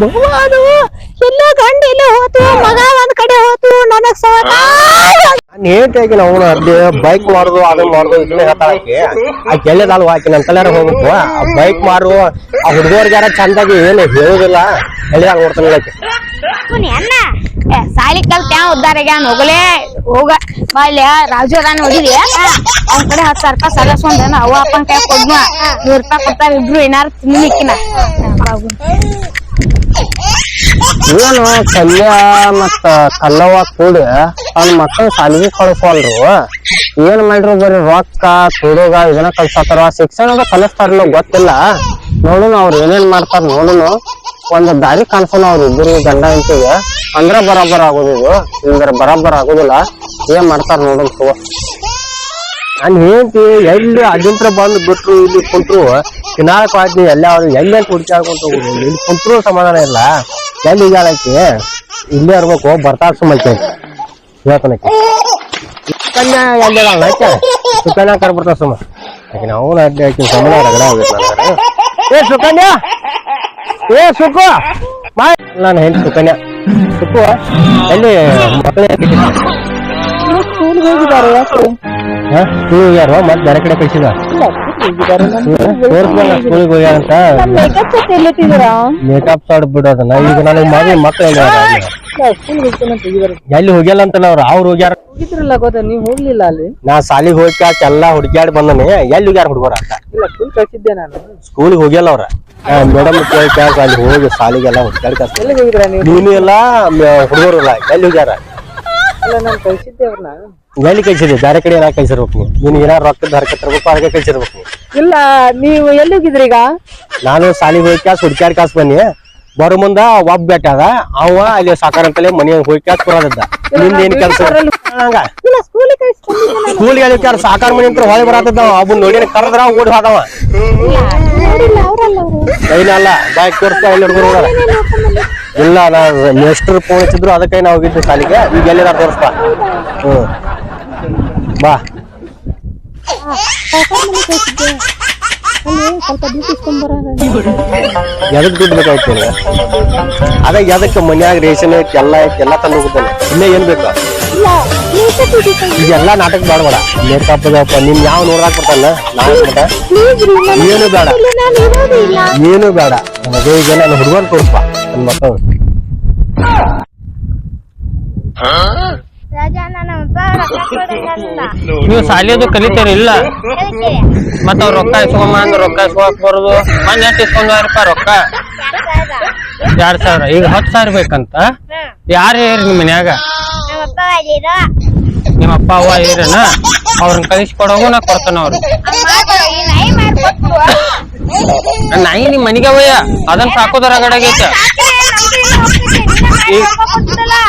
ಭಗವಾನು ಎಲ್ಲ ಗಂಡ ಎಲ್ಲ ಹೋತು ಮಗ ಒಂದ್ ಕಡೆ ಹೋತು ನನಗ್ ಸವಾಲ ನೇಟಾಗಿ ಅವನು ಅಲ್ಲಿ ಬೈಕ್ ಮಾಡುದು ಅದನ್ನ ಮಾಡುದು ಇದನ್ನ ಹೇಳ್ತಾಳಕ್ಕೆ ಆ ಎಲ್ಲಿದಾಳು ಹಾಕಿ ನನ್ ತಲೆ ಹೋಗ್ಬೇಕು ಆ ಬೈಕ್ ಮಾರು ಆ ಹುಡುಗರ್ಗ್ಯಾರ ಚಂದಾಗಿ ಏನು ಹೇಳುದಿಲ್ಲ. ಎಲ್ಲಿದಾಗ ನೋಡ್ತಾನೆ ಆಕಿ ಅಣ್ಣ. ಏ, ಸಾಲಿ ಕಲ್ತ ಯಾವ ಉದ್ದಾರ ಆಗ್ಯಾನ ಹೋಗಲೇ ಹೋಗ. ಬಾಲ್ಯ ರಾಜು ಅದಾನ ಹೋಗಿದ್ಯ? ಅವ್ನ ಕಡೆ ಹತ್ತು ಸಾವಿರ ರೂಪಾಯಿ ಸಲಸ್ಕೊಂಡೇನ ಅವ್ವ ಅಪ್ಪನ ಕೈ ಕೊಡ್ನ ನೂರು ರೂಪಾಯಿ ಕೊಡ್ತಾರ ಇಬ್ರು ಏನಾರು ತಿನ್ನಿಕ್ಕಿನ ಏನು ಕಲ್ಯಾ ಮತ್ತ ಕಲ್ಲವ್ವ ಕೂಡಿ ತನ್ನ ಮಕ್ಕಳ ಸಾಲಿಗೆ ಕಳಿಸ್ವಲ್ರು. ಏನು ಮಾಡ್ರು ಬರೀ ರೊಕ್ಕ ತುಡುಗ ಇದನ್ನ ಕಲ್ಸತ್ತಾರ ಶಿಕ್ಷಣದ ಕಲಿಸ್ತಾರಲ್ಲ ಗೊತ್ತಿಲ್ಲ. ನೋಡುನು ಅವ್ರು ಏನೇನ್ ಮಾಡ್ತಾರ ನೋಡುನು. ಒಂದು ದಾರಿ ಕಾಣಿಸೋಣ ಅವ್ರ ಇಬ್ಬರು ಗಂಡ ಇಂತಿಗೆ ಅಂದ್ರ ಬರಾಬರ್ ಆಗೋದಿದು ಇಲ್ದ್ರ ಬರಾಬರ್ ಆಗೋದಿಲ್ಲ. ಏನು ಮಾಡ್ತಾರ ನೋಡೋಣ ತಗೋ. ನಾನು ಹೇಳ್ತಿ ಎಲ್ಲಿ ಅಜಿಂತ್ರ ಬಂದು ಬಿಟ್ರು, ಇಲ್ಲಿ ಕುಂತ್ರು ತಿನ್ನಾಳಕ್ ಆದ್ನಿ ಎಲ್ಲ ಅವ್ರು ಎಲ್ಲಿ ಅಂತ ಹುಡ್ಕಾಡ್ಕೊಂತ ಹೋಗುದು ಇಲ್ಲಿ ಸಮಾಧಾನ ಇಲ್ಲ. ಎಲ್ಲಿ ಈಗ ಇಲ್ಲೇ ಇರ್ಬೇಕು ಬರ್ತಾ ಸುಮ್ಮನೆ ಹೇಳ್ತಾನಕ್ಕೆ. ಸುಕನ್ಯಾ ಎಲ್ಲಿ ಆಕೆ ಸುಕನ್ಯಾ ಕರ್ ಬರ್ತಾವ ಸುಮ್ಮ ಆಕೆ ನಾವು ಅಡ್ಡಿ ಆಕಿ ಸುಮ್ಮನೆ ರಗಡ ನನಗೆ ಏ ಸುಕನ್ಯಾ! ಏ ಸುಕು! ಮಾ ನಾನು ಹೇಳಿ ಸುಕನ್ಯಾ. ಸುಕು ಎಲ್ಲಿ ಮಕ್ಕಳೇ ಹೋಗಿದ್ದಾರೆ ಯಾಕೆ? ಯಾರು ಮತ್ತೆ ಬೇರೆ ಕಡೆ ಕಳಿಸಿದ ತೋರಿಸ್ಬಲ್ಲ ಸ್ಕೂಲಿಗೆ ಹೋಗ್ಯಾರ ಅಂತ ಮೇಕಪ್ ಸೆಟ್ ಎಲ್ಲಿಟ್ಟಿದ್ದೀರಾ? ಮೇಕಪ್ ಸಾಡ್ ಬಿಡೋದನ್ನ? ಈಗ ನನಗೆ ಮದುವೆ ಮಕ್ಕಳು ಎಲ್ಲಿ ಹೋಗ್ಯಲ್ಲ ಅಂತಲ್ಲ ಅವ್ರು? ಅವ್ರು ಹೋಗ್ಯಾರ. ಹೋಗಿದ್ರಲ್ಲ ಗೊತ್ತಾ? ನೀವ್ ಹೋಗ್ಲಿಲ್ಲ ಅಲ್ಲಿ? ನಾ ಸಾಲಿಗೆ ಹೋಗ್ಯಾಕ ಎಲ್ಲಾ ಹುಡುಕ್ಯಾಡಿ ಬಂದನಿ. ಎಲ್ಲಿ ಹೋಗ್ಯಾರ ಹುಡುಗರ ಅಂತ? ಇಲ್ಲ ಫುಲ್ ಕಳ್ಸಿದ್ದೆ ನಾನು. ಸ್ಕೂಲಿಗೆ ಹೋಗ್ಯಲ್ಲ ಅವ್ರ? ಮೇಡಮ್ ಕೇಳ್ಕ್ಯಾಕ ಅಲ್ಲಿ ಹೋಗಿ ಸಾಲಿಗೆಲ್ಲ ಹೋಗಿದ್ರ ನೀವು? ನೀನು ಎಲ್ಲ ಹುಡುಗರು ಇಲ್ಲ. ಎಲ್ಲಿ ಹೋಗ್ಯಾರ? ಇಲ್ಲ ಕಳ್ಸಿದ್ದೆ ಎಲ್ಲಿ ಕಳ್ಸಿದ್ರಿ ಬೇರೆ ಕಡೆ ಎಲ್ಲ ಕಳ್ಸಿರ್ಬೇಕು ನೀವು? ನೀನು ಏನಾರ ರೊಕ್ಕ ಹರಕತ್ ಇರ್ಬೇಕು ಅದಕ್ಕೆ ಕಳ್ಸಿರ್ಬೇಕು ನೀವು. ಇಲ್ಲ ನೀವು ಎಲ್ಲಿ ಹೋಗಿದ್ರಿ ಈಗ? ನಾನು ಸಾಲಿಗೆ ಹೋಗಿ ಕ್ಯಾಸ್ ಹುಡ್ಕ್ಯಾಡ್ ಕಾಸ್ ಬನ್ನಿ ಬರೋ ಮುಂದ ಒಬ್ಬ ಬೆಟ್ಟಾಗ ಅವ ಅಲ್ಲಿ ಸಾಕಾರ ಅಂತಲೇ ಮನೆ ಹೋಗಿ ಕ್ಯಾಸ್ ಬರೋದದ್ದ ನಿಂದ ಏನ್ ಕೆಲಸ? ಸ್ಕೂಲ್ಗೆ ಅಲ್ಲಿ ಕ್ಯಾರ ಸಾಕಾರ ಮನೆ ಅಂತ ಹೊಳೆ ಬರತ್ತದ ಒಬ್ಬನ್ ನೋಡಿ ಕರೆದ್ರ ಓಡಿ ಹೋದವ. ಅಲ್ಲ ಬಾಯ್ ತೋರಿಸ್ತಾ ಇಲ್ಲಿ ಹುಡುಗರು ಇಲ್ಲ ನಾ ಮೇಸ್ಟರ್ ಫೋನ್ ಹಚ್ಚಿದ್ರು ಅದಕ್ಕೆ ನಾವು ಹೋಗಿದ್ದೆ ಸಾಲಿಗೆ ಈಗ ಎಲ್ಲಿದಾರ ತೋರಿಸ್ತಾ? ಹ್ಞೂ ಬಾ. ದುಡ್ಡು ಎದಕ್ ದುಡ್ಡು ಬೇಕಾಯ್ತು ನಿನಗೆ? ಅದ ಎದಕ್ಕೆ ಮನ್ಯಾಗ ರೇಷನ್ ಐತಿ ಎಲ್ಲ ಐತಿ ಎಲ್ಲ ತಂದು ಹೋಗುತ್ತಲ್ಲ ಇನ್ನೇ ಏನ್ ಬೇಕು? ಈಗೆಲ್ಲ ನಾಟಕ ಬೇಡಬೇಡ. ಮೇಕಪ್ ಅದಪ್ಪ ನಿನ್ ಯಾವ ನೋಡಾಕ್ ಬರ್ತಾನ ನಾನು ಏನು ಬೇಡ. ಏನು ಬೇಡ. ಈಗ ನಾನು ಹುಡುಗನ್ ತೋರಿಸ್ಪ ನೀವು ಸಾಲಿಯೋದು ಕಲಿತೀರಿ, ಇಲ್ಲ. ಮತ್ತ ಅವ್ರ ರೊಕ್ಕ ಇಸ್ಕೊಂಬ ಅಂದ್ರೆ ರೊಕ್ಕ ಇಸ್ಕೊಳಕ್ ಬರುದು. ಮೊನ್ನೆ ಎಷ್ಟು ಇಸ್ಕೊಂಡ್ರಪ್ಪ ರೊಕ್ಕ. ಎರಡ್ ಸಾವಿರ. ಈಗ ಹತ್ತು ಸಾವಿರ ಬೇಕಂತ? ಯಾರು ಹೇರಿ ನಿಮ್ಮ ಮನ್ಯಾಗ? ನಿಮ್ಮ ಅಪ್ಪ ಅವ್ವ ಏರನ ಅವ್ರನ್ನ ಕಳಿಸಿ ಕೊಡೋಗು ನಾ ಕೊಡ್ತಾನ ಅವ್ರು ನಾಯಿ ನಿಮ್ ಮನಿಗೆ ಅವಯ್ಯ ಅದನ್ನ ಸಾಕೋದ್ರ ಆಗಡಾಗೈತೆ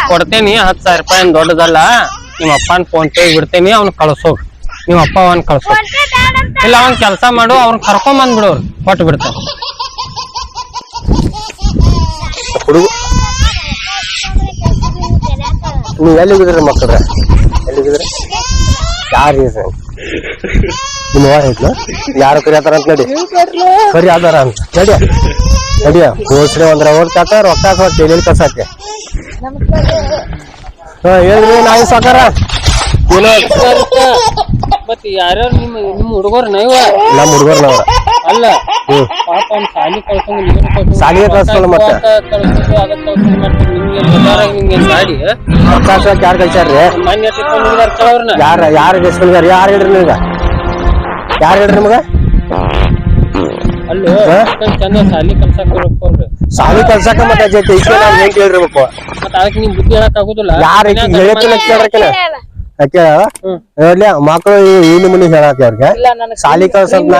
ಕೊಡ್ತೇನಿ, ಹತ್ತು ಸಾವಿರ ರೂಪಾಯಿ ದೊಡ್ಡದಲ್ಲ ನಿಮ್ಮ ಅಪ್ಪನ ಫೋನ್ ಪೇ ಬಿಡ್ತೇನಿ, ಅವ್ನ ಕಳ್ಸೋಗ್. ನಿಮ್ಮ ಅಪ್ಪ ಅವನ್ ಕಳ್ಸೋ ಇಲ್ಲ, ಅವ್ನ್ ಕೆಲಸ ಮಾಡು, ಅವ್ನ ಕರ್ಕೊಂಡ್ ಬಂದ್ಬಿಡು ಅವ್ರು ಕೊಟ್ಟು ಬಿಡ್ತಾರ. ಹುಡುಗ. ನೀವು ಎಲ್ಲಿ ಹೋಗಿದ್ರಿ ಮಕ್ಕಳ್ರೆ ಯಾರು ರೀಸನ್ ನಿಮ್ಮ ಅವ್ವ ಐತ್ಲ ಯಾರು ಕರಿಯತಾರ ಅಂತ ನಡಿ. ಕರಿ ಅದಾರ ಅಂತ. ನಡಿಯ ನಡಿಯ ಹೋಸ್ರಿ ಒಂದ್ರ ಓಡ್ತಾಕ ರೊಕ್ಕ ಹಾಕೋ ತೇಲಿ ಕಸಾಕೆ ಹಾ ಹೇಳ್ರಿ ನಾವು ಸಾಕಾರ? ಏನೋ? ಮತ್ ಯಾರ್ಯಾರು ನಿಮ್ಮ ನಿಮ್ಮ ಹುಡುಗರು ನೈವ ನಮ್ಮ ಹುಡುಗರ್ನವ್ರ ಅಲ್ಲ. ಪಾಪ ಅವ್ನ ಸಾಲಿಗೆ ಕಳ್ಸ್ಕೊಳ್ಳೋ ಮತ್ತೆ. ಕಳ್ಸೋದು ಅದಕ್ಕೆ ಕಳ್ಸೋದು ಮತ್ತೆ ನಿಮ್ಗೆ ಬಜಾರಾಗ ನಿಮ್ಗೆ ಗಾಡಿ ರೊಕ್ಕ ಯಾರು ಕಳ್ಸ್ಯಾರ್ರಿ? ಮನೆ ತಿಳ್ಕೊಂಡು ಹೋಗಿದಾರ ಕೆಲವ್ರನ್ನ ಯಾರ ಯಾರು ಡಿಸ್ಕಲ್ಗಾರ ಯಾರು ಹೇಳ್ರಿ ನಿಮ್ಗ? ಯಾರು ಹೇಳ್ರಿ ನಿಮ್ಗ? ಅಲ್ಲೂ ಹಾ? ಅಷ್ಟೊಂದ್ ಚಂದ ಸಾಲಿ ಕಲ್ಸಕ್ ಬರೋಲ್ರಿ ಸಾಲಿ ಕಳ್ಸಕ ಮತ್ತೆ ಜೊತೆ ಇಕ್ಕೆ ನಾನು ಹೆಂಗ್ ಕೇಳಿರ್ಬೇಕು ಮತ್ತ ಅದಕ್ಕೆ ನಿಮ್ ಬುದ್ಧಿ ಹೇಳಕ್ ಆಗುದಿಲ್ಲ. ಯಾರ ಹೇಳಕ್ಕಿಲ್ಲ ಕೇಳ್ರಕಿಲ್ಲ ಹೇಳ್ಲಿ ಮಕ್ಕಳು ಏನು ಮುನಿ ಹೇಳಕ್ ಅವ್ರಿಗೆ ಇಲ್ಲ ನನಗೆ ಸಾಲಿ ಕಳ್ಸಕ್ ನಾ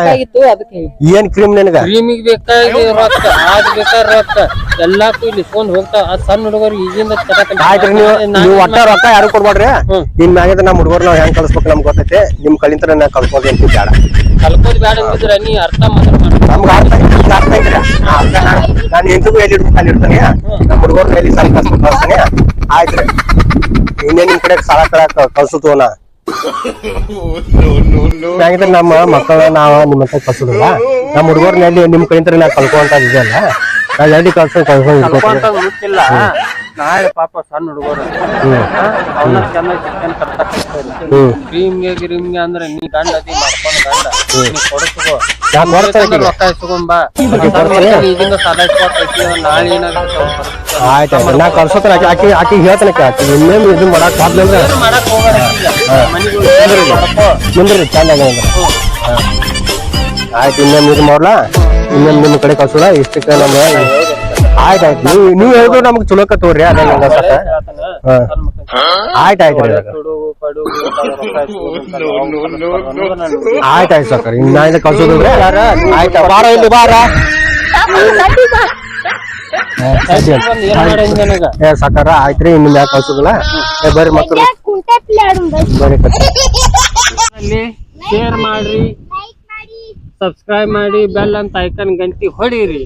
ಅದಕ್ಕೆ ಏನ್ ಕ್ರೀಮ್ ನಿನಗ? ಕ್ರೀಮಿಗ್ ಬೇಕಾಗಿ ರೊಕ್ಕ ಆದ್ ಬೇಕಾದ ರೊಕ್ಕ. ಎಲ್ಲಾಕು ಇಲ್ಲಿ ಫೋನ್ ಹೋಗ್ತಾವ ಆ ಸಣ್ಣ ಹುಡುಗರು ಈಗಿಂದ ತರಕ ಆಯ್ತ್ರಿ ನೀವು ನೀವು ಒಟ್ಟ ರೊಕ್ಕ ಯಾರು ಕೊಡ್ಬೇಡ್ರಿ. ನಿಮ್ ಮ್ಯಾಗಿಂದ ನಮ್ಮ ಹುಡುಗರು ನಾವ್ ಹೆಂಗ್ ಕಳ್ಸ್ಬೇಕು ನಮ್ಗೆ ಗೊತ್ತೈತಿ? ನಿಮ್ ಕಲಿಂತ್ರ ನಾ ಕಳ್ಸೋದು ಅಂತ ಬೇಡ ಕಲ್ಕೋದ್ ಬ್ಯಾಡ ಅಂದಿದ್ರ ನೀ ಅರ್ಥ ಮಾತ್ರ ಮಾಡು. ನಮ್ಗೆ ಅರ್ಥ ನಾನು ಎಂತಗೂ ಎಲ್ಲಿ ಇಡ್ಬೇಕು ಅಲ್ಲಿ ಇಡ್ತಾನೆ ನಮ್ಮ ಹುಡುಗರು ಎಲ್ಲಿ ಸಾಲ ಕಳ್ಸ್ಬೇಕು ಕಳ್ಸ್ತಾನೆ. ಆಯ್ತ್ರಿ. ಇನ್ನೇ ನಿಮ್ ಕಡೆ ಸಾಲ ಕಳಕ್ ಕಳ್ಸುತ್ತವ ನಾ ಹೆಂಗಿದ್ರೆ ನಮ್ಮ ಮಕ್ಕಳ ನಾವ ನಿಮ್ಮ ಹತ್ರ ಕಳ್ಸುದಿಲ್ಲ. ನಮ್ಮ ಹುಡುಗರ್ನಲ್ಲಿ ನಿಮ್ ಕಡೆ ನಾ ಕಲ್ಕೊಂತ ಇದೆಯಲ್ಲ ಎಲ್ಲಿ ಕಳ್ಸ ಕಳ್ಸ ಕಲ್ಕೊಂತ ಮುಚ್ಚಿಲ್ಲ ನಾಳೆ ಪಾಪ ಸಣ್ಣ ಹುಡುಗರು. ಅವನ ಚೆನ್ನಾಗಿ ಚಿಕನ್ ಹ್ಮ್. ಕ್ರೀಮ್ಗೆ ಗ್ರೀಮ್ಗೆ ಅಂದ್ರೆ ನೀ ಗಂಡ ಅದಿ ಮಾಡ್ಕೊಂಡು ಗಂಡ. ನೀ ಕೊಡ್ಸ್ಕೋ. ಯಾಕ್ ಕೊಡ್ತಾರೆ ಬೇಕಂದ್ರೆ ರೊಕ್ಕ ಇಸ್ಕೊಂಡ್ ಈಗಿಂದ ಸಾಲ ಇಸ್ಕೊತೈತಿ ನಾಳೆ ಏನಾಗುತ್ತೆ ಆಯ್ತು ಆಯ್ತು. ನಾ ಕಳ್ಸೋತ್ರ ಆಕಿ ಆಕಿ ಆಕಿ ಹೇಳ್ತಾನೆ ಆಕಿ ಇನ್ನೇನು ಇದು ಮಾಡಕ್ ಏನು ಮಾಡಕ್ ಹೋಗಲ್ಲ ಮನೆಗೆ ಮುಂದ್ರಿ ಚಂದ ಆಯ್ತು ಇನ್ನೊಂದು ಇದು ಮಾಡ್ಲಾ? ಇನ್ನೊಂದು ನಿಮ್ಮ ಕಡೆ ಕಳ್ಸೋಣ ಇಷ್ಟಕ್ಕೆ ನಮ್ಮ ಆಯ್ತು ಆಯ್ತು. ನೀವು ನೀವು ಹೇಳಿದ್ರು ನಮ್ಗೆ ಚಲೋಕ ತೋರಿ ಅದೇ ನಂಗೆ ಆಯ್ತು ಆಯ್ತು ರೀ ತುಡುಗು ಪಡುಗು ರೊಕ್ಕ ಇಸ್ಕೊಂಡು ಆಯ್ತು ಆಯ್ತು ಸರ್ ಇನ್ನ ಕಳ್ಸೋದಿಲ್ರಿ ಆಯ್ತು ಬಾರ ಇಲ್ಲಿ ಬಾರ. ಏ ಸಾಕಾರ ಆಯ್ತ್ರಿ ಇನ್ನು ಯಾಕೆ ಕಳ್ಸೋದಿಲ್ಲ. ಏ ಬರ್ರಿ ಮಕ್ಕಳು ಬರ್ರಿ ಅಲ್ಲಿ ಶೇರ್ ಮಾಡ್ರಿ ಸಬ್ಸ್ಕ್ರೈಬ್ ಮಾಡಿ ಬೆಲ್ ಅಂತ ಐಕನ್ ಗಂಟಿ ಹೊಡೀರಿ.